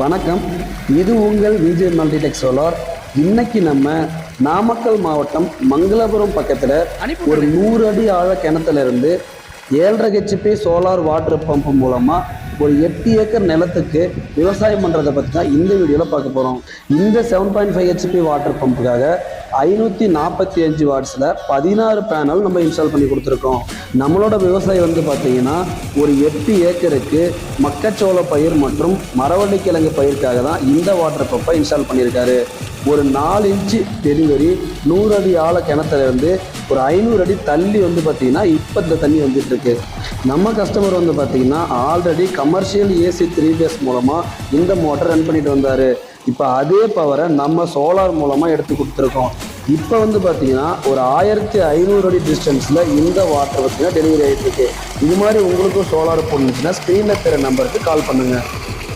வணக்கம். இது உங்கள் விஜய் மல்டிடெக் சோலார். இன்னைக்கு நம்ம நாமக்கல் மாவட்டம் மங்களபுரம் பக்கத்தில் ஒரு நூறு அடி ஆழ கிணத்துல இருந்து ஏழரை ஹெச்பி சோலார் வாட்டர் பம்ப் மூலமாக ஒரு எட்டு ஏக்கர் நிலத்துக்கு விவசாயம் பண்ணுறதை பற்றி தான் இந்த வீடியோவில் பார்க்க போகிறோம் இந்த seven point five HP water பம்புக்காக ஐநூற்றி நாற்பத்தி அஞ்சு வாட்ஸில் பதினாறு பேனல் நம்ம இன்ஸ்டால் பண்ணி கொடுத்துருக்கோம். நம்மளோட விவசாயம் வந்து பார்த்தீங்கன்னா ஒரு எட்டு ஏக்கருக்கு மக்கச்சோள பயிர் மற்றும் மரவள்ளி கிழங்கு பயிருக்காக தான் இந்த வாட்டர் பம்பை இன்ஸ்டால் பண்ணியிருக்காரு. ஒரு நாலு இன்ச்சு டெலிவரி நூறு அடி ஆழ கிணத்துல இருந்து ஒரு ஐநூறு அடி தள்ளி வந்து பார்த்தீங்கன்னா இப்போ இந்த தண்ணி வந்துட்டுருக்கு நம்ம கஸ்டமர் வந்து பார்த்திங்கன்னா already commercial AC three phase மூலமாக இந்த மோட்டர் ரன் பண்ணிட்டு வந்தார். இப்போ அதே பவரை நம்ம சோலார் மூலமாக எடுத்து கொடுத்துருக்கோம். இப்போ வந்து பார்த்தீங்கன்னா ஒரு ஆயிரத்தி ஐநூறு அடி டிஸ்டன்ஸில் இந்த வாட்டர் பார்த்தீங்கன்னா டெலிவரி ஆகிட்டு இருக்கு. இது மாதிரி உங்களுக்கும் சோலார் போடணுச்சுன்னா ஸ்க்ரீனில் தெரிய நம்பருக்கு கால் பண்ணுங்கள்